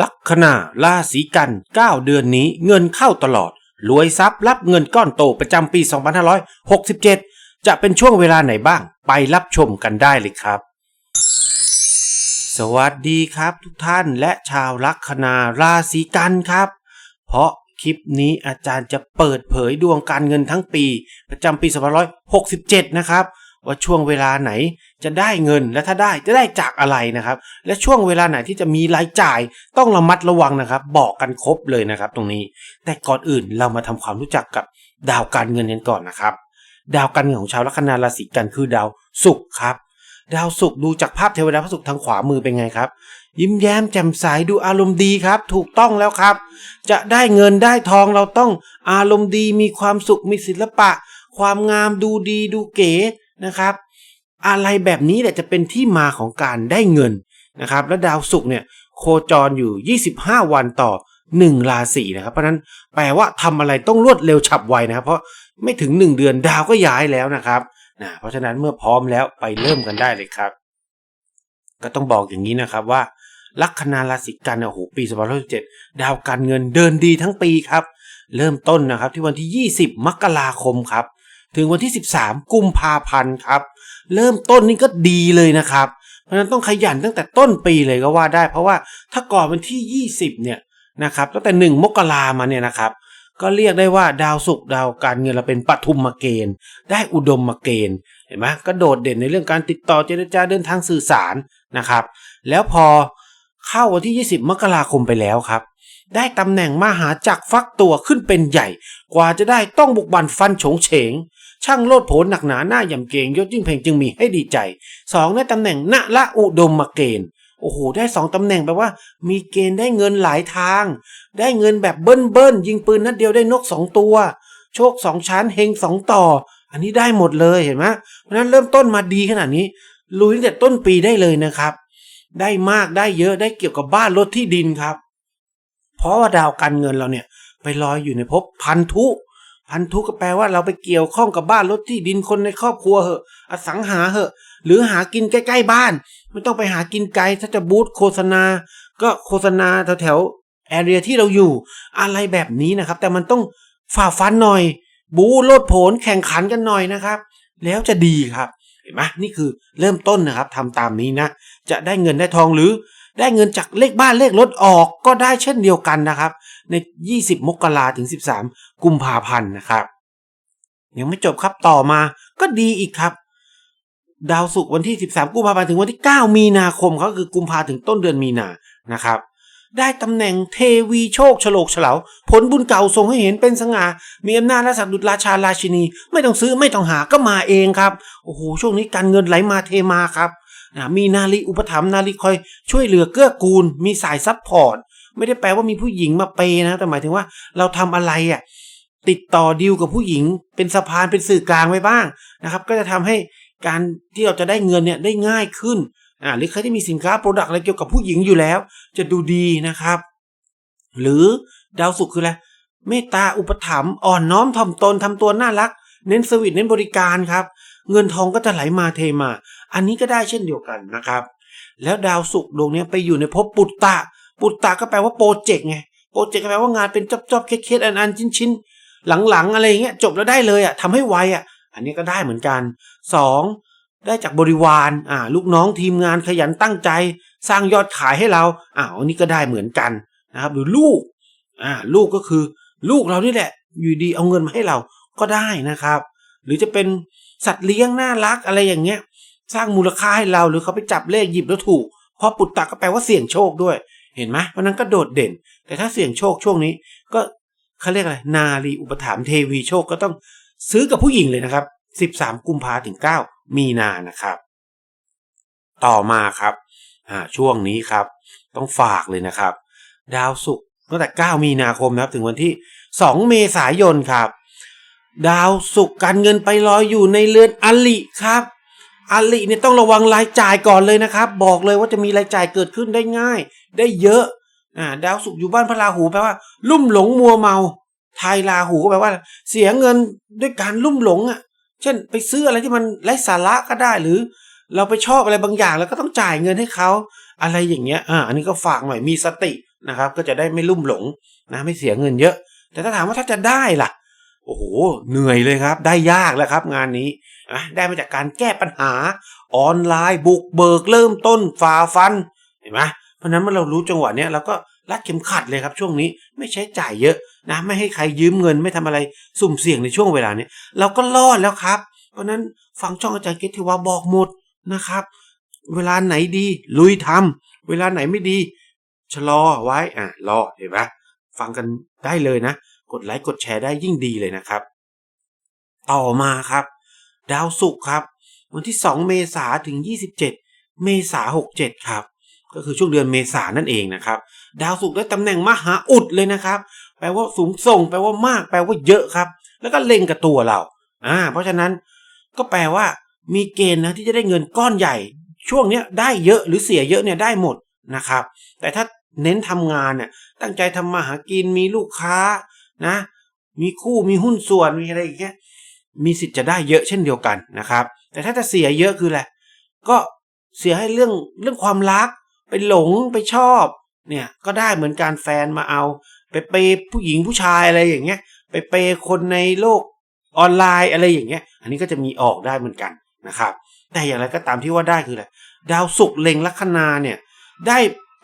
ลัคนาราศีกัน 9 เดือนนี้เงินเข้าตลอด รวยทรัพย์รับเงินก้อนโตประจำปี 2567 จะเป็นช่วงเวลาไหนบ้าง ไปรับชมกันได้เลยครับ สวัสดีครับทุกท่านและชาวลัคนาราศีกันครับ เพราะคลิปนี้อาจารย์จะเปิดเผยดวงการเงินทั้งปี ประจำปี 2567 นะครับ ว่าช่วงเวลาไหนจะได้เงินและถ้าได้จะได้จากอะไรนะครับ และช่วงเวลาไหนที่จะมีรายจ่ายต้องระมัดระวังนะครับ บอกกันครบเลยนะครับ ตรงนี้ แต่ก่อนอื่นเรามาทำความรู้จักกับดาวการเงินกันก่อนนะครับ ดาวการเงินของชาวลัคนาราศีกันคือดาวศุกร์ครับ ดาวศุกร์ดูจากภาพเทวดาพระศุกร์ทางขวามือเป็นไงครับ ยิ้มแย้มแจ่มใสดูอารมณ์ดีครับ ถูกต้องแล้วครับ จะได้เงินได้ทองเราต้องอารมณ์ดีมีความสุขมีศิลปะ ความงามดูดีดูเก๋ นะครับ อะไรแบบนี้แหละจะเป็นที่มาของการได้เงินนะครับ และดาวศุกร์เนี่ยโคจรอยู่ 25 วันต่อ 1 ราศีนะครับ เพราะนั้นแปลว่าทำอะไรต้องรวดเร็วฉับไวนะครับ เพราะไม่ถึง 1 เดือนดาวก็ย้ายแล้วนะครับนะเพราะฉะนั้นเมื่อพร้อมแล้วไปเริ่มกันได้เลยครับ ก็ต้องบอกอย่างนี้นะครับว่าลัคนาราศีกันเนี่ยโอ้โหปี2567ดาวการเงินเดินดีทั้งปีครับ เริ่มต้นนะครับที่วันที่ 20 มกราคมครับ ถึงวันที่ 13 กุมภาพันธ์ครับ เริ่มต้นนี่ก็ดีเลยนะครับ เพราะฉะนั้นต้องขยันตั้งแต่ต้นปีเลยก็ว่าได้ เพราะว่าถ้าก่อนวันที่ 20 เนี่ยนะครับตั้งแต่ 1 มกรามาเนี่ยนะครับ ก็เรียกได้ว่าดาวศุกร์ดาวการเงินเราเป็นปฐุมมาเกณฑ์ ได้อุดมมาเกณฑ์เห็นไหมก็โดดเด่นในเรื่องการติดต่อเจรจาเดินทางสื่อสารนะครับ แล้วพอเข้าวันที่ 20 มกราคมไปแล้วครับได้ตำแหน่งมหาจักรฟักตัวขึ้นเป็นใหญ่ กว่าจะได้ต้องบุกบันฟันโฉงเฉง ช่างโลดโผนหนักหนาหน้าย่ำเกงยศยิ่งเพลงจึงมีให้ดีใจสองได้ตำแหน่งณละอุดมมาเกณฑ์โอ้โห ได้สองตำแหน่งแปลว่า มีเกณฑ์ได้เงินหลายทาง ได้เงินแบบเบิ้ลเบิ้ลยิงปืนนัดเดียวได้นกสองตัว โชคสองชั้นเฮงสองต่อ อันนี้ได้หมดเลยเห็นไหมเพราะนั้นเริ่มต้นมาดีขนาดนี้ ลุยตั้งแต่ต้นปีได้เลยนะครับ ได้มากได้เยอะได้เกี่ยวกับบ้านรถที่ดินครับ เพราะว่าดาวการเงินเราเนี่ย ไปลอยอยู่ในภพพันธุ พันธุก็แปลว่าเราไปเกี่ยวข้องกับบ้านรถที่ดินคนในครอบครัวเหอะ อสังหาเหอะ หรือหากินใกล้ๆบ้าน ไม่ต้องไปหากินไกลถ้าจะบูธโฆษณา ก็โฆษณาแถวๆแอเรียที่เราอยู่ อะไรแบบนี้นะครับ แต่มันต้องฝ่าฟันหน่อย บูโลดโผนแข่งขันกันหน่อยนะครับ แล้วจะดีครับเห็นไหมนี่คือเริ่มต้นนะครับทำตามนี้นะ จะได้เงินได้ทองหรือ ได้เงินจากเลขบ้านเลขรถออกก็ได้เช่นเดียวกันนะครับ ใน 20 มกราถึง 13 กุมภาพันธ์นะครับ ยังไม่จบครับต่อมาก็ดีอีกครับ ดาวศุกร์วันที่ 13 กุมภาพันธ์ถึงวันที่ 9 มีนาคมเขาคือกุมภาถึงต้นเดือนมีนานะครับได้ตำแหน่งเทวีโชคฉลกเฉลาผลบุญเก่าส่งให้เห็นเป็นสง่ามีอำนาจและศักดิ์ดุจราชาราชินี ไม่ต้องซื้อไม่ต้องหาก็มาเองครับ โอ้โห ช่วงนี้การเงินไหลมาเทมาครับ มีนาลีอุปถัมภ์นาลีคอยช่วยเหลือเกื้อกูล มีสายซัพพอร์ตไม่ได้แปลว่ามีผู้หญิงมาเปย์นะ แต่หมายถึงว่าเราทำอะไรอะติดต่อดีลกับผู้หญิง เป็นสะพานเป็นสื่อกลางไว้บ้างนะครับ ก็จะทำให้การที่เราจะได้เงินเนี่ยได้ง่ายขึ้นอ่าหรือใครที่มีสินค้าโปรดักต์อะไรเกี่ยวกับผู้หญิงอยู่แล้ว จะดูดีนะครับ หรือดาวศุกร์คืออะไรเมตตาอุปถัมภ์อ่อนน้อมถ่อมตนทำตัวน่ารัก เน้นสวิตเน้นบริการครับ เงินทองก็จะไหลมาเทมา อันนี้ก็ได้เช่นเดียวกันนะครับ แล้วดาวศุกร์ดวงนี้ไปอยู่ในภพปุตตะ ปุตตะก็แปลว่าโปรเจกต์ไง โปรเจกต์ก็แปลว่างานเป็นจอบๆเคสๆอันๆชิ้นๆหลังๆ อะไรอย่างเงี้ยจบแล้วได้เลยอะทำให้ไวอะ อันนี้ก็ได้เหมือนกันสองได้จากบริวารอ่าลูกน้องทีมงานขยันตั้งใจ สร้างยอดขายให้เราอ้าวอันนี้ก็ได้เหมือนกันนะครับหรือลูกอ่าลูกก็คือ ลูกเรานี่แหละ อยู่ดีเอาเงินมาให้เราก็ได้นะครับ หรือจะเป็นสัตว์เลี้ยงน่ารักอะไรอย่างเงี้ย สร้างมูลค่าให้เราหรือเขาไปจับเลขหยิบแล้วถูก เพราะปุตตะก็แปลว่าเสี่ยงโชคด้วย เห็นไหมเพราะนั้นก็โดดเด่น แต่ถ้าเสี่ยงโชคช่วงนี้ ก็เขาเรียกอะไร นารีอุปถัมภ์เทวีโชคก็ต้องซื้อกับผู้หญิงเลยนะครับ 13 กุมภาถึง 9 มีนานะครับ ต่อมาครับช่วงนี้ครับ ต้องฝากเลยนะครับ ดาวศุกร์ตั้งแต่ 9 มีนาคมนะครับ ถึงวันที่ 2 เมษายนครับ ดาวศุกร์การเงินไปลอยอยู่ในเรือนอลิครับ อลิเนี่ยต้องระวังรายจ่ายก่อนเลยนะครับ บอกเลยว่าจะมีรายจ่ายเกิดขึ้นได้ง่าย ได้เยอะอ่าดาวศุกอยู่บ้านพระราหูแปลว่า ลุ่มหลงมัวเมาไทยราหูก็แปลว่า เสียเงินด้วยการลุ่มหลงอะ เช่น ไปซื้ออะไรที่มันไร้สาระก็ได้หรือ เราไปชอบอะไรบางอย่างแล้วก็ต้องจ่ายเงินให้เขาอะไรอย่างเงี้ยอ่าอันนี้ก็ฝากหน่อยมีสตินะครับ ก็จะได้ไม่ลุ่มหลงนะไม่เสียเงินเยอะ แต่ถ้าถามว่าถ้าจะได้ล่ะโอ้โหเหนื่อยเลยครับ ได้ยากแล้วครับ งานนี้ นะได้มาจากการแก้ปัญหาออนไลน์บุกเบิกเริ่มต้นฝ่าฟันเห็นไหมเพราะนั้นเมื่อเรารู้จังหวะเนี้ยเราก็รัดเข็มขัดเลยครับช่วงนี้ไม่ใช้จ่ายเยอะนะไม่ให้ใครยืมเงินไม่ทำอะไรสุ่มเสี่ยงในช่วงเวลานี้เราก็รอดแล้วครับ เพราะนั้นฟังช่องอาจารย์เกตที่ว่าบอกหมดนะครับ เวลาไหนดีลุยทำเวลาไหนไม่ดีชะลอไว้อะรอเห็นไหมฟังกันได้เลยนะ กดไลค์กดแชร์ได้ยิ่งดีเลยนะครับ ต่อมาครับ ดาวศุกร์ครับ วันที่ 2 เมษาถึง 27 เมษา67 ครับ ก็คือช่วงเดือนเมษานั่นเองนะครับ ดาวศุกร์ได้ตำแหน่งมหาอุดเลยนะครับ แปลว่าสูงส่ง แปลว่ามาก แปลว่าเยอะครับ แล้วก็เล็งกับตัวเราอ่าเพราะฉะนั้นก็แปลว่ามีเกณฑ์นะที่จะได้เงินก้อนใหญ่ ช่วงเนี้ยได้เยอะหรือเสียเยอะเนี่ยได้หมดนะครับ แต่ถ้าเน้นทำงานเนี่ยตั้งใจทำมาหากินมีลูกค้านะ มีคู่มีหุ้นส่วนมีอะไรอย่างเงี้ย มีสิทธิ์จะได้เยอะเช่นเดียวกันนะครับ แต่ถ้าจะเสียเยอะคืออะไรก็เสียให้เรื่องเรื่องความรัก ไปหลงไปชอบเนี่ยก็ได้เหมือนการแฟนมาเอา ไปเปย์ผู้หญิงผู้ชายอะไรอย่างเงี้ยไปเปย์คนในโลกออนไลน์อะไรอย่างเงี้ย อันนี้ก็จะมีออกได้เหมือนกันนะครับ แต่อย่างไรก็ตามที่ว่าได้คืออะไรดาวศุกร์เล็งลัคนาเนี่ยได้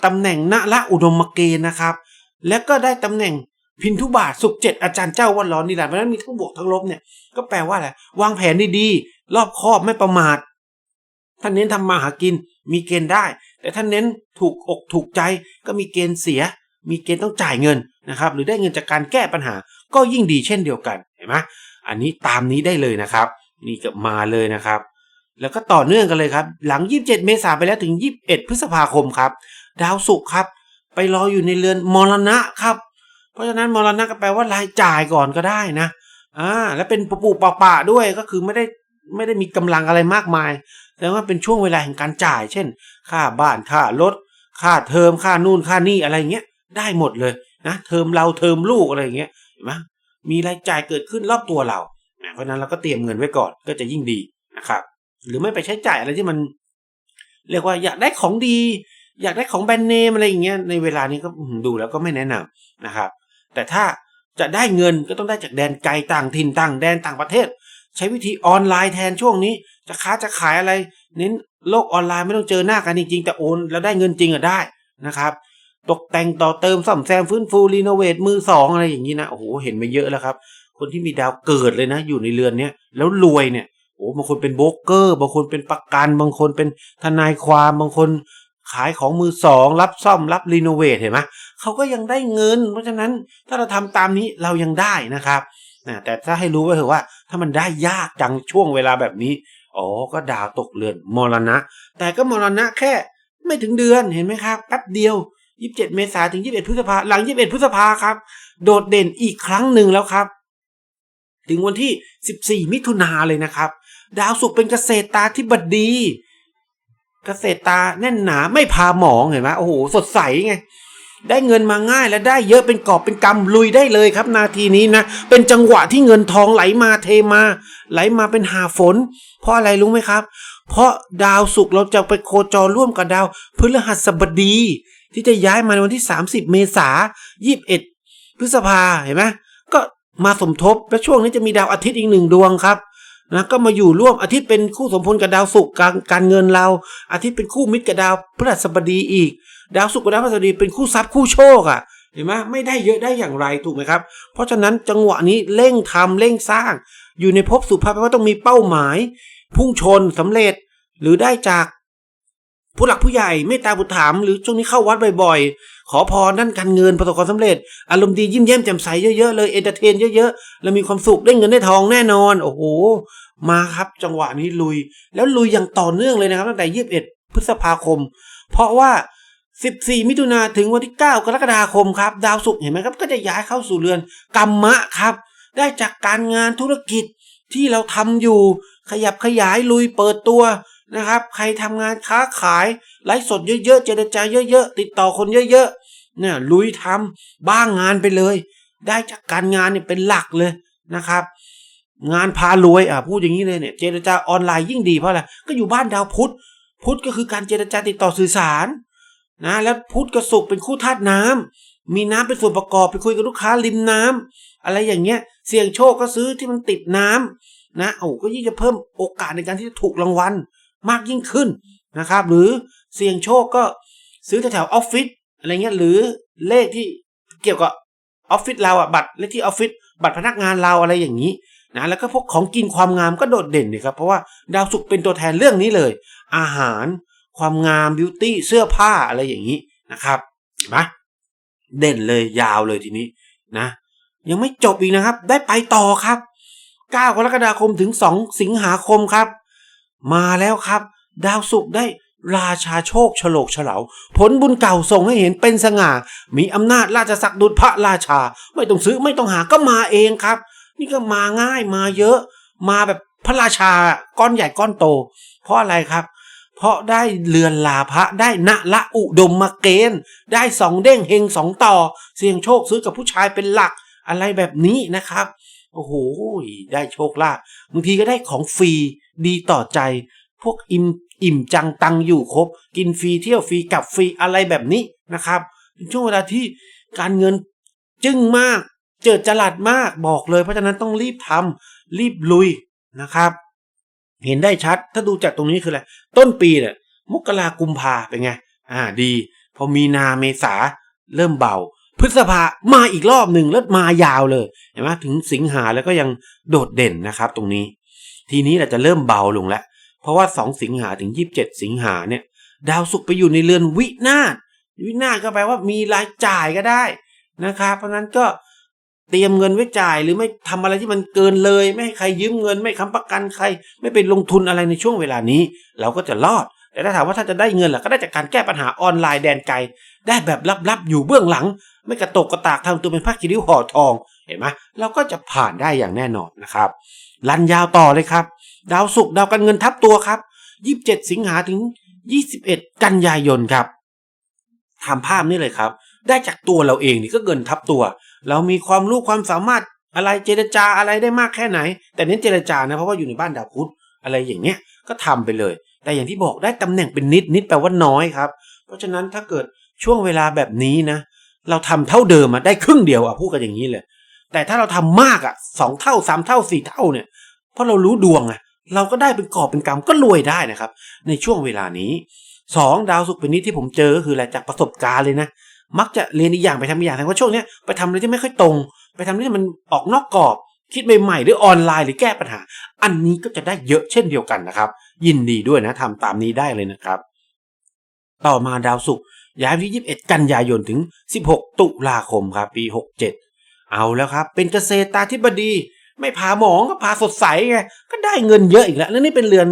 ตำแหน่งณละอุดมเกณฑ์นะครับ แล้วก็ได้ตำแหน่ง พินทุบาทสุขเจ็ดอาจารย์เจ้าวันร้อนนี่แหละเพราะฉะนั้นมีทั้งบวกทั้งลบเนี่ยก็แปลว่าอะไรวางแผนดีๆรอบคอบไม่ประมาทท่านเน้นทำมาหากินมีเกณฑ์ได้ แต่ท่านเน้นถูกอกถูกใจก็มีเกณฑ์เสีย มีเกณฑ์ต้องจ่ายเงินนะครับ หรือได้เงินจากการแก้ปัญหา ก็ยิ่งดีเช่นเดียวกันเห็นไหมอันนี้ตามนี้ได้เลยนะครับ นี่ก็มาเลยนะครับ แล้วก็ต่อเนื่องกันเลยครับ หลัง 27 เมษายนไปแล้วถึง 21 พฤษภาคมครับ ดาวศุกร์ครับ ไปรออยู่ในเรือนมรณะครับ เพราะฉะนั้นมรณะก็แปลว่ารายจ่ายก่อนก็ได้นะอ่าและเป็นปุบป่าๆด้วยก็คือไม่ได้ไม่ได้มีกำลังอะไรมากมายแต่ว่าเป็นช่วงเวลาแห่งการจ่าย เช่น ค่าบ้านค่ารถค่าเทอมค่านู่นค่านี่อะไรเงี้ยได้หมดเลยนะเทอมเราเทอมลูกอะไรเงี้ยเห็นไหมมีรายจ่ายเกิดขึ้นรอบตัวเราเพราะฉะนั้นเราก็เตรียมเงินไว้ก่อนก็จะยิ่งดีนะครับ หรือไม่ไปใช้จ่ายอะไรที่มัน เรียกว่าอยากได้ของดี อยากได้ของแบรนด์เนมอะไรอย่างเงี้ยในเวลานี้ก็ดูแล้วก็ไม่แนะนำนะครับ แต่ถ้าจะได้เงินก็ต้องได้จากแดนไกลต่างถิ่นต่างแดนต่างประเทศ ใช้วิธีออนไลน์แทนช่วงนี้ จะค้าจะขายอะไร เน้นโลกออนไลน์ไม่ต้องเจอหน้ากันจริงๆ แต่โอนแล้วได้เงินจริงอะได้นะครับ ตกแต่งต่อเติมซ่อมแซมฟื้นฟูรีโนเวทมือสองอะไรอย่างนี้นะโอ้โหเห็นมาเยอะแล้วครับคนที่มีดาวเกิดเลยนะ อยู่ในเรือนเนี้ยแล้วรวยเนี่ยโอ้บางคนเป็นโบรกเกอร์ บางคนเป็นประกัน บางคนเป็นทนายความบางคน ขายของมือสองรับซ่อมรับรีโนเวทเห็นไหมเขาก็ยังได้เงิน เพราะฉะนั้นถ้าเราทำตามนี้เรายังได้นะครับนะแต่ถ้าให้รู้ไว้เถอะว่า ถ้ามันได้ยากจังช่วงเวลาแบบนี้อ๋อก็ดาวตกเรือนมรณะ แต่ก็มรณะแค่ไม่ถึงเดือนเห็นไหมครับแป๊บเดียว 27 เมษายนถึง 21 พฤษภาหลัง 21 พฤษภาครับ โดดเด่นอีกครั้งหนึ่งแล้วครับ ถึงวันที่ 14 มิถุนาเลยนะครับ ดาวศุกร์เป็นเกษตรตาธิบดี เกษตรตาแน่นหนาไม่พาหมองเห็นไหมโอ้โหสดใสไงได้เงินมาง่ายและได้เยอะเป็นกอบเป็นกำลุยได้เลยครับ นาทีนี้นะ เป็นจังหวะที่เงินทองไหลมาเทมา ไหลมาเป็นหาฝน เพราะอะไรรู้ไหมครับ เพราะดาวศุกร์เราจะไปโคจรร่วมกับดาวพฤหัสบดี ที่จะย้ายมาในวันที่ 30 เมษายน21 พฤษภาเห็นไหมก็มาสมทบและช่วงนี้จะมีดาวอาทิตย์อีกหนึ่งดวงครับ นะก็มาอยู่ร่วมอาทิตย์เป็นคู่สมพลกับดาวศุกร์การการเงินเรา อาทิตย์เป็นคู่มิตรกับดาวพฤหัสบดีอีก ดาวศุกร์กับดาวพฤหัสบดีเป็นคู่ทรัพย์คู่โชคอะเห็นไหมไม่ได้เยอะได้อย่างไรถูกไหมครับ เพราะฉะนั้นจังหวะนี้เร่งทำเร่งสร้าง อยู่ในภพสุภาพแปลว่าต้องมีเป้าหมาย พุ่งชนสำเร็จหรือได้จาก ผู้หลักผู้ใหญ่เมตตาบุตรถาม หรือช่วงนี้เข้าวัดบ่อยๆ ขอพรด้านการเงินประสบความสำเร็จ อารมณ์ดียิ้มแย้มแจ่มใสเยอะๆเลยเอนเตอร์เทนเยอะๆ แล้วมีความสุขได้เงินได้ทองแน่นอน โอ้โห มาครับจังหวะนี้ลุย แล้วลุยอย่างต่อเนื่องเลยนะครับ ตั้งแต่ 21 พฤษภาคม เพราะว่า 14 มิถุนาถึงวันที่ 9 กรกฎาคมครับ ดาวศุกร์เห็นไหมครับ ก็จะย้ายเข้าสู่เรือนกรรมะครับ ได้จากการงานธุรกิจที่เราทำอยู่ ขยับขยายลุยเปิดตัว นะครับ ใครทำงานค้าขายไลฟ์สดเยอะๆ เจรจาเยอะๆ ติดต่อคนเยอะๆ เนี่ยลุยทำบ้างงานไปเลย ได้จากการงานเนี่ยเป็นหลักเลยนะครับ งานพารวยอะพูดอย่างนี้เลยเนี่ยเจรจาออนไลน์ยิ่งดีเพราะอะไรก็อยู่บ้านดาวพุธ พุธก็คือการเจรจาติดต่อสื่อสารนะแล้วพุธกับศุกร์เป็นคู่ธาตุน้ำมีน้ำเป็นส่วนประกอบไปคุยกับลูกค้าริมน้ำอะไรอย่างเงี้ยเสี่ยงโชคก็ซื้อที่มันติดน้ำนะโอ้ก็ยิ่งจะเพิ่มโอกาสในการที่จะถูกรางวัล มากยิ่งขึ้นนะครับ หรือเสี่ยงโชคก็ซื้อแถวออฟฟิศอะไรเงี้ยหรือเลขที่เกี่ยวกับออฟฟิศเราอะบัตรเลขที่ออฟฟิศบัตรพนักงานเราอะไรอย่างนี้นะแล้วก็พวกของกินความงามก็โดดเด่นเลยครับเพราะว่าดาวศุกร์เป็นตัวแทนเรื่องนี้เลย อาหาร ความงามบิวตี้เสื้อผ้าอะไรอย่างนี้นะครับเห็นไหมเด่นเลยยาวเลยทีนี้นะ ยังไม่จบอีกนะครับ ได้ไปต่อครับ 9 กรกฎาคมถึง 2 สิงหาคมครับ มาแล้วครับ ดาวศุกร์ได้ราชาโชคฉลกเฉลาผลบุญเก่าส่งให้เห็นเป็นสง่า มีอำนาจราชศักดิ์ดุจพระราชา ไม่ต้องซื้อไม่ต้องหาก็มาเองครับ นี่ก็มาง่ายมาเยอะ มาแบบพระราชาก้อนใหญ่ก้อนโต เพราะอะไรครับ เพราะได้เรือนลาภะได้ณละอุดมมาเกณฑ์ ได้สองเด้งเฮงสองต่อ เสี่ยงโชคซื้อกับผู้ชายเป็นหลักอะไรแบบนี้นะครับ โอ้โหได้โชคลาภบางทีก็ได้ของฟรี ดีต่อใจ พวกอิ่มอิ่มจังตังอยู่ครบ กินฟรีเที่ยวฟรีกลับฟรีอะไรแบบนี้นะครับเป็นช่วงเวลาที่การเงินจึ้งมาก เจิดจรัสมากบอกเลย เพราะฉะนั้นต้องรีบทำรีบลุยนะครับ เห็นได้ชัดถ้าดูจากตรงนี้คืออะไรต้นปีเนี่ยมกรากุมภาเป็นไงอ่าดี พอมีนาเมษาเริ่มเบา พฤษภามาอีกรอบหนึ่งแล้วมายาวเลยเห็นไหมถึงสิงหาแล้วก็ยังโดดเด่นนะครับ ตรงนี้ ทีนี้เราจะเริ่มเบาลงแล้ว เพราะว่า 2 สิงหาถึง 27 สิงหาเนี่ย ดาวศุกร์ไปอยู่ในเรือนวินาศวินาศก็แปลว่ามีรายจ่ายก็ได้นะครับ เพราะนั้นก็เตรียมเงินไว้จ่ายหรือไม่ทำอะไรที่มันเกินเลย ไม่ให้ใครยืมเงิน ไม่ค้ำประกันใคร ไม่ไปลงทุนอะไรในช่วงเวลานี้ เราก็จะรอด แต่ถ้าถามว่าถ้าจะได้เงินล่ะก็ได้จากการแก้ปัญหาออนไลน์แดนไกล ได้แบบลับๆอยู่เบื้องหลัง ไม่กระตกกระตากทำตัวเป็นผ้าคีริ้วห่อทอง เห็นไหมเราก็จะผ่านได้อย่างแน่นอนนะครับ ลันยาวต่อเลยครับ ดาวศุกร์ดาวการเงินทับตัวครับ 27 สิงหาถึง 21 กันยายนครับทำภาพนี่เลยครับ ได้จากตัวเราเองนี่ก็เงินทับตัว เรามีความรู้ความสามารถอะไรเจรจาอะไรได้มากแค่ไหน แต่เน้นเจรจานะเพราะว่าอยู่ในบ้านดาวพุธอะไรอย่างเงี้ยก็ทำไปเลย แต่อย่างที่บอกได้ตำแหน่งเป็นนิดนิดแปลว่าน้อยครับ เพราะฉะนั้นถ้าเกิดช่วงเวลาแบบนี้นะ เราทำเท่าเดิมอะได้ครึ่งเดียวอะพูดกันอย่างนี้เลย แต่ถ้าเราทำมากอะสองเท่าสามเท่าสี่เท่าเนี่ย เพราะเรารู้ดวงอะ เราก็ได้เป็นกอบเป็นกำก็รวยได้นะครับ ในช่วงเวลานี้สองดาวศุกเป็นนิดที่ผมเจอคืออะไรจากประสบการณ์เลยนะมักจะเรียนอีกอย่างไปทำอีกอย่างแต่ว่าช่วงนี้ไปทำอะไรที่ไม่ค่อยตรง ไปทำอะไรที่มันออกนอกกรอบ คิดใหม่ๆหรือออนไลน์หรือแก้ปัญหา อันนี้ก็จะได้เยอะเช่นเดียวกันนะครับ ยินดีด้วยนะทำตามนี้ได้เลยนะครับ ต่อมาดาวศุกร์ย้ายวันที่ 21 กันยายนถึง 16 ตุลาคมครับปี 67 เอาแล้วครับ เป็นเกษตราธิบดี ไม่พาหมองก็พาสดใสไงก็ได้เงินเยอะอีกแล้วแล้วนี่เป็นเรือน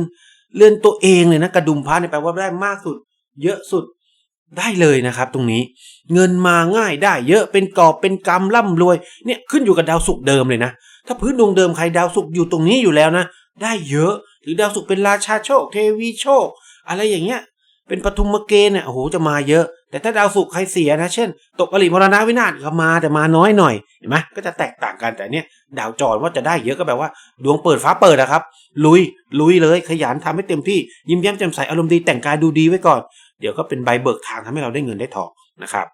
เรือนตัวเองเลยนะกระดุมพระเนี่ยแปลว่าได้มากสุด เยอะสุดได้เลยนะครับ ตรงนี้เงินมาง่ายได้เยอะเป็นกอบเป็นกำร่ำรวยเนี่ยขึ้นอยู่กับดาวศุกร์เดิมเลยนะ ถ้าพื้นดวงเดิมใครดาวศุกร์อยู่ตรงนี้อยู่แล้วนะ ได้เยอะหรือดาวศุกร์เป็นราชาโชค เทวีโชค อะไรอย่างเงี้ย เป็นปฐุมเกณฑ์เนี่ยโอ้โหจะมาเยอะ แต่ถ้าดาวศุกร์ใครเสียนะ เช่น ตกอริมรณะวินาศก็มาแต่มาน้อยหน่อยเห็นไหมก็จะแตกต่างกันแต่เนี่ยดาวจรว่าจะได้เยอะก็แบบว่า ดวงเปิดฟ้าเปิดนะครับ ลุยลุยเลยขยันทำให้เต็มที่ยิ้มแย้มแจ่มใสอารมณ์ดีแต่งกายดูดีไว้ก่อน เดี๋ยวก็เป็นใบเบิกทางทำให้เราได้เงินได้ทองนะครับ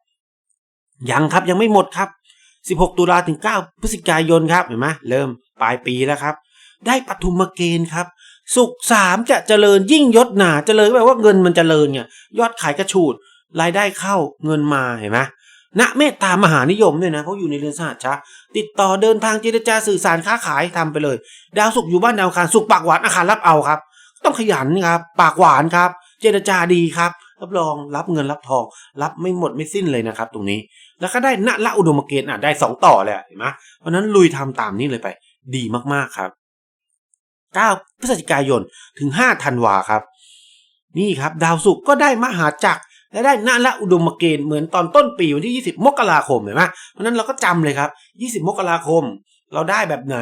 ยังครับยังไม่หมดครับ 16 ตุลาถึง 9 พฤศจิกายนครับเห็นไหมเริ่มปลายปีแล้วครับ ได้ปฐุมเกณฑ์ครับสุขสามจะเจริญยิ่งยศหนาเจริญแปลว่าเงินมันเจริญไงยอดขายกระฉูด รายได้เข้าเงินมาเห็นไหมณเมตตามหานิยมด้วยนะเพราะอยู่ในเรือนสหัชชะติดต่อเดินทางเจรจาสื่อสารค้าขายทำไปเลย ดาวสุขอยู่บ้านดาวอังคารสุขปากหวานอาคารรับเอาครับ ต้องขยันครับปากหวานครับ เจรจาดีครับรับรองรับเงินรับทอง รับไม่หมดไม่สิ้นเลยนะครับ ตรงนี้ แล้วก็ได้ณละอุดมเกณฑ์อะได้สองต่อเลยอะเห็นไหมเพราะนั้นลุยทำตามนี้เลยไป ดีมากๆครับ 9 พฤศจิกายนถึง 5 ธันวาครับ นี่ครับ ดาวศุกร์ก็ได้มหาจักร และได้ณละอุดมเกณฑ์เหมือนตอนต้นปีวันที่ 20 มกราคมเห็นไหมเพราะนั้นเราก็จำเลยครับ 20 มกราคม เราได้แบบไหน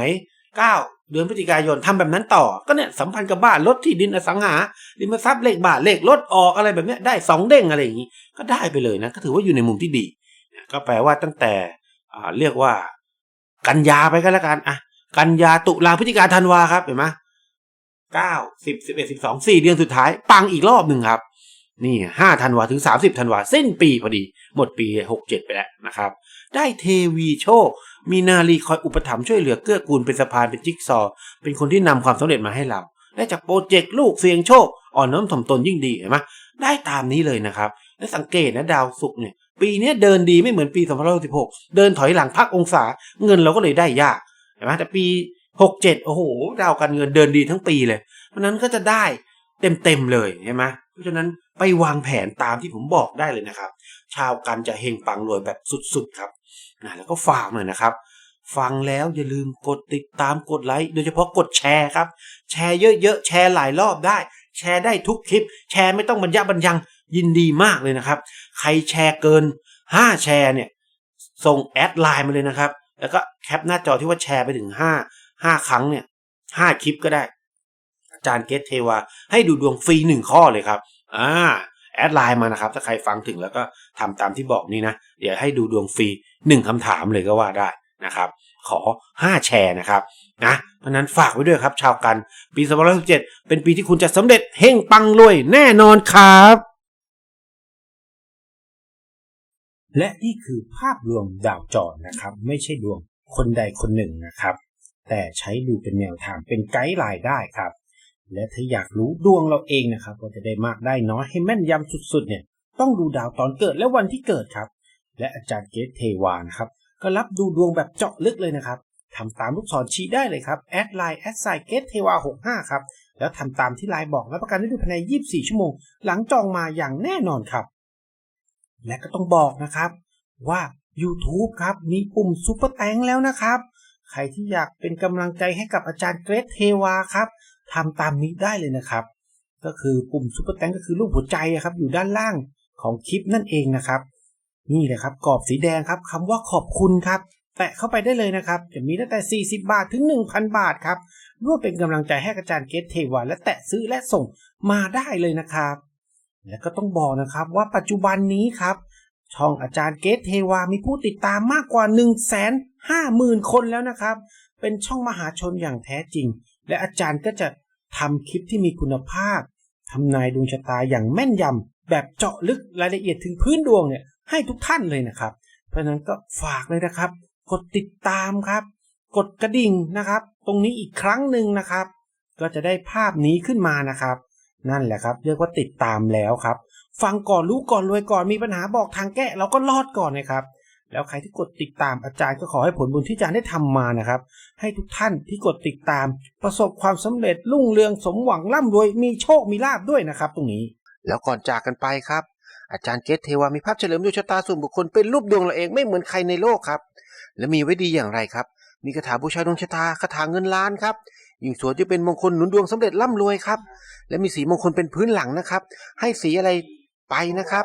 9 เดือนพฤศจิกายนทำแบบนั้นต่อ ก็เนี่ยสัมพันธ์กับบ้านรถที่ดินอสังหาริมทรัพย์เลขบ้านเลขรถออกอะไรแบบนี้ได้สองเด้งอะไรอย่างนี้ ก็ได้ไปเลยนะ ก็ถือว่าอยู่ในมุมที่ดี ก็แปลว่าตั้งแต่เรียกว่า กันยาไปก็แล้วกันอะกันยาตุลาพฤศจิกาธันวาครับเห็นไหมเก้าสิบสิบเอ็ดสิบสองสี่เดือนสุดท้าย ปังอีกรอบหนึ่งครับ นี่ห้าธันวาถึง30ธันวาสิ้นปีพอดี หมดปี67ไปแล้วนะครับ ได้เทวีโชค มีนาลีคอยอุปถัมภ์ช่วยเหลือเกื้อกูลเป็นสะพานเป็นจิ๊กซอ เป็นคนที่นำความสำเร็จมาให้เรา ได้จากโปรเจกต์ลูกเสียงโชค อ่อนน้อมถ่อมตนยิ่งดีเห็นไหมได้ตามนี้เลยนะครับ และสังเกตนะดาวศุกร์เนี่ย ปีนี้เดินดีไม่เหมือนปี2516เดินถอยหลังพักองศา เงินเราก็เลยได้ยากเห็นไหมแต่ปี 67 โอ้โห ดาวการเงินเดินดีทั้งปีเลยเพราะฉะนั้นก็จะได้เต็มๆเลยใช่ไหม เพราะฉะนั้นไปวางแผนตามที่ผมบอกได้เลยนะครับ ชาวกันจะเฮงปังรวยแบบสุดๆครับนะแล้วก็ฝากหน่อยนะครับ ฟังแล้วอย่าลืมกดติดตามกดไลค์โดยเฉพาะกดแชร์ครับ แชร์เยอะๆแชร์หลายรอบได้ แชร์ได้ทุกคลิป แชร์ไม่ต้องบรรยะบรรยังยินดีมากเลยนะครับ ใครแชร์เกิน 5 แชร์เนี่ยส่งแอดไลน์มาเลยนะครับ แล้วก็แคปหน้าจอที่ว่าแชร์ไปถึง 5 5 ครั้งเนี่ย5คลิปก็ได้ จารย์เกตเทวา ให้ดูดวงฟรีหนึ่งข้อเลยครับ อ่า แอดไลน์มานะครับ ถ้าใครฟังถึงแล้วก็ทำตามที่บอกนี่นะ เดี๋ยวให้ดูดวงฟรีหนึ่งคำถามเลยก็ว่าได้นะครับ ขอ 5 แชร์นะครับนะเพราะนั้นฝากไว้ด้วยครับ ชาวกัน ปี2017เป็นปีที่คุณจะสำเร็จเฮ่งปังรวยแน่นอนครับ และนี่คือภาพรวมดาวจรนะครับ ไม่ใช่ดวงคนใดคนหนึ่งนะครับ แต่ใช้ดูเป็นแนวทางเป็นไกด์ไลน์ได้ครับ และถ้าอยากรู้ดวงเราเองนะครับว่าจะได้มากได้น้อยให้แม่นยำสุดๆเนี่ยต้องดูดาวตอนเกิดและวันที่เกิดครับ และอาจารย์เกตเทวานครับก็รับดูดวงแบบเจาะลึกเลยนะครับทำตามลูกศรชี้ได้เลยครับแอดไลน์แอดไซเกตเทวา65ครับแล้วทำตามที่ไลน์บอกรับประกันได้ดูภายใน 24 ชั่วโมง หลังจองมาอย่างแน่นอนครับ และก็ต้องบอกนะครับว่า YouTube ครับมีปุ่มซุปเปอร์แตงแล้วนะครับ ใครที่อยากเป็นกำลังใจให้กับอาจารย์เกรทเทวาครับ ทำตามนี้ได้เลยนะครับ ก็คือปุ่มซุปเปอร์แตงก็คือรูปหัวใจครับ อยู่ด้านล่างของคลิปนั่นเองนะครับ นี่เลยครับกรอบสีแดงครับคำว่าขอบคุณครับ แตะเข้าไปได้เลยนะครับ จะมีตั้งแต่ 40 บาทถึง 1,000 บาทครับร่วมเป็นกำลังใจให้อาจารย์เกตเทวาและแตะซื้อและส่งมาได้เลยนะครับ และก็ต้องบอกนะครับว่าปัจจุบันนี้ครับช่องอาจารย์เกตเทวามีผู้ติดตามมากกว่า 1 5 0 0 0 0 คนแล้วนะครับ เป็นช่องมหาชนอย่างแท้จริง และอาจารย์ก็จะทำคลิปที่มีคุณภาพทำนายดวงชะตาอย่างแม่นยำแบบเจาะลึกรายละเอียดถึงพื้นดวงเนี่ยให้ทุกท่านเลยนะครับ เพราะฉะนั้นก็ฝากเลยนะครับ กดติดตามครับ กดกระดิ่งนะครับ ตรงนี้อีกครั้งหนึ่งนะครับ ก็จะได้ภาพนี้ขึ้นมานะครับ นั่นแหละครับ เรียกว่าติดตามแล้วครับ ฟังก่อนรู้ก่อนรวยก่อนมีปัญหาบอกทางแก้เราก็รอดก่อนนะครับ แล้วใครที่กดติดตามอาจารย์ก็ขอให้ผลบุญที่อาจารย์ได้ทำมานะครับ ให้ทุกท่านที่กดติดตาม ประสบความสำเร็จรุ่งเรืองสมหวังร่ำรวยมีโชคมีลาบด้วยนะครับ ตรงนี้ แล้วก่อนจากกันไปครับ อาจารย์เกตเทวามีภาพเฉลิมดวงชะตาส่วนบุคคลเป็นรูปดวงเราเองไม่เหมือนใครในโลกครับ และมีไว้ดีอย่างไรครับ มีคาถาบูชาดวงชะตาคาถาเงินล้านครับยิ่งสวยจะเป็นมงคลหนุนดวงสำเร็จร่ำรวยครับและมีสีมงคลเป็นพื้นหลังนะครับ ให้สีอะไรไปนะครับ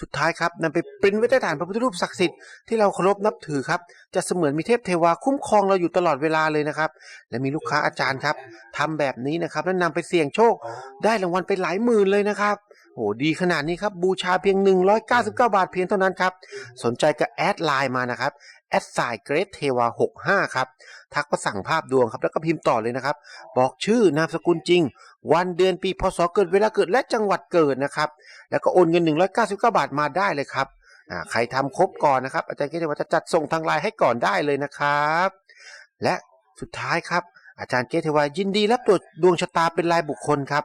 สุดท้ายครับนำไปปริ้นไว้ใต้ฐานพระพุทธรูปศักดิ์สิทธิ์ที่เราเคารพนับถือครับ จะเสมือนมีเทพเทวาคุ้มครองเราอยู่ตลอดเวลาเลยนะครับ และมีลูกค้าอาจารย์ครับทำแบบนี้นะครับแล้วนำไปเสี่ยงโชค ได้รางวัลไปหลายหมื่นเลยนะครับโอ้ดีขนาดนี้ครับบูชาเพียง 199 บาทเพียงเท่านั้นครับสนใจก็แอดไลน์มานะครับ แอดไซเกรดเทวา65 ครับ ทักมาสั่งภาพดวงครับ แล้วก็พิมพ์ต่อเลยนะครับ บอกชื่อนามสกุลจริง วันเดือนปีพศเกิดเวลาเกิดและจังหวัดเกิดนะครับ แล้วก็โอนเงิน 199 บาทมาได้เลยครับใครทำครบก่อนนะครับ อาจารย์เกรดเทวาจะจัดส่งทางไลน์ให้ก่อนได้เลยนะครับ และสุดท้ายครับ อาจารย์เกรดเทวายินดีรับตรวจดวงชะตาเป็นรายบุคคลครับ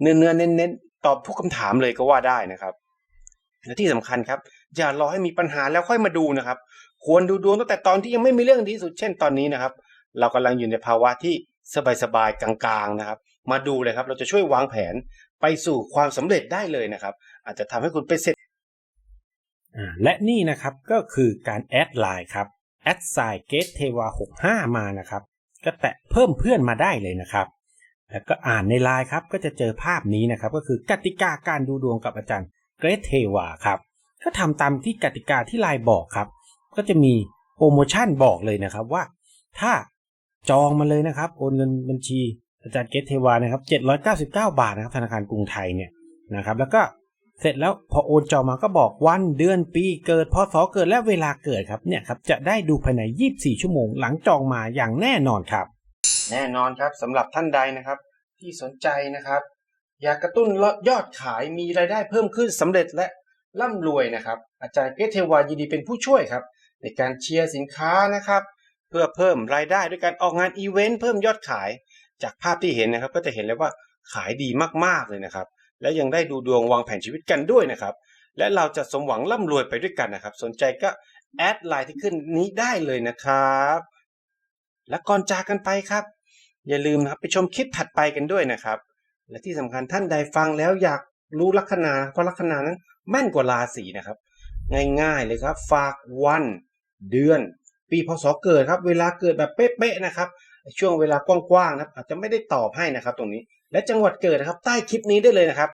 เนื้อเนื้อๆเน้นตอบทุกคำถามเลยก็ว่าได้นะครับและที่สำคัญครับ อย่ารอให้มีปัญหาแล้วค่อยมาดูนะครับ ควรดูดวงตั้งแต่ตอนที่ยังไม่มีเรื่องดีที่สุดเช่นตอนนี้นะครับ เรากำลังอยู่ในภาวะที่สบายๆกลางๆนะครับ มาดูเลยครับเราจะช่วยวางแผนไปสู่ความสำเร็จได้เลยนะครับ อาจจะทำให้คุณเป็นเศรษฐีอ่าและนี่นะครับก็คือการแอดไลน์ครับแอดไซเกตเทวา65 มานะครับ ก็แตะเพิ่มเพื่อนมาได้เลยนะครับ แล้วก็อ่านในไลน์ครับก็จะเจอภาพนี้นะครับ ก็คือกติกาการดูดวงกับอาจารย์เกรทเทวาครับก็ทำตามที่กติกาที่ไลน์บอกครับ ก็จะมีโปรโมชั่นบอกเลยนะครับว่า ถ้าจองมาเลยนะครับ โอนเงินบัญชีอาจารย์เกตเทวานะครับ799 บาทนะครับธนาคารกรุงไทยเนี่ยนะครับแล้วก็เสร็จแล้วพอโอนจองมาก็บอกวันเดือนปีเกิดพศเกิดและเวลาเกิดครับเนี่ยครับจะได้ดูภายใน 24 ชั่วโมงหลังจองมาอย่างแน่นอนครับ แน่นอนครับสำหรับท่านใดนะครับ ที่สนใจนะครับ อยากกระตุ้นยอดขายมีรายได้เพิ่มขึ้นสำเร็จและร่ำรวยนะครับ อาจารย์เกตเทวายินดีเป็นผู้ช่วยครับ ในการเชียร์สินค้านะครับ เพื่อเพิ่มรายได้ด้วยการออกงานอีเวนต์เพิ่มยอดขาย จากภาพที่เห็นนะครับ ก็จะเห็นเลยว่าขายดีมากๆเลยนะครับ และยังได้ดูดวงวางแผนชีวิตกันด้วยนะครับ และเราจะสมหวังร่ำรวยไปด้วยกันนะครับ สนใจก็แอดไลน์ที่ขึ้นนี้ได้เลยนะครับ และก่อนจากกันไปครับ อย่าลืมนะครับไปชมคลิปถัดไปกันด้วยนะครับ และที่สำคัญท่านใดฟังแล้วอยากรู้ลัคนาเพราะลัคนานั้นแม่นกว่าราศีนะครับ ง่ายๆเลยครับ ฝากวัน เดือน ปีพศเกิดครับ เวลาเกิดแบบเป๊ะๆนะครับ ช่วงเวลากว้างๆนะครับอาจจะไม่ได้ตอบให้นะครับ ตรงนี้และจังหวัดเกิดนะครับ ใต้คลิปนี้ได้เลยนะครับ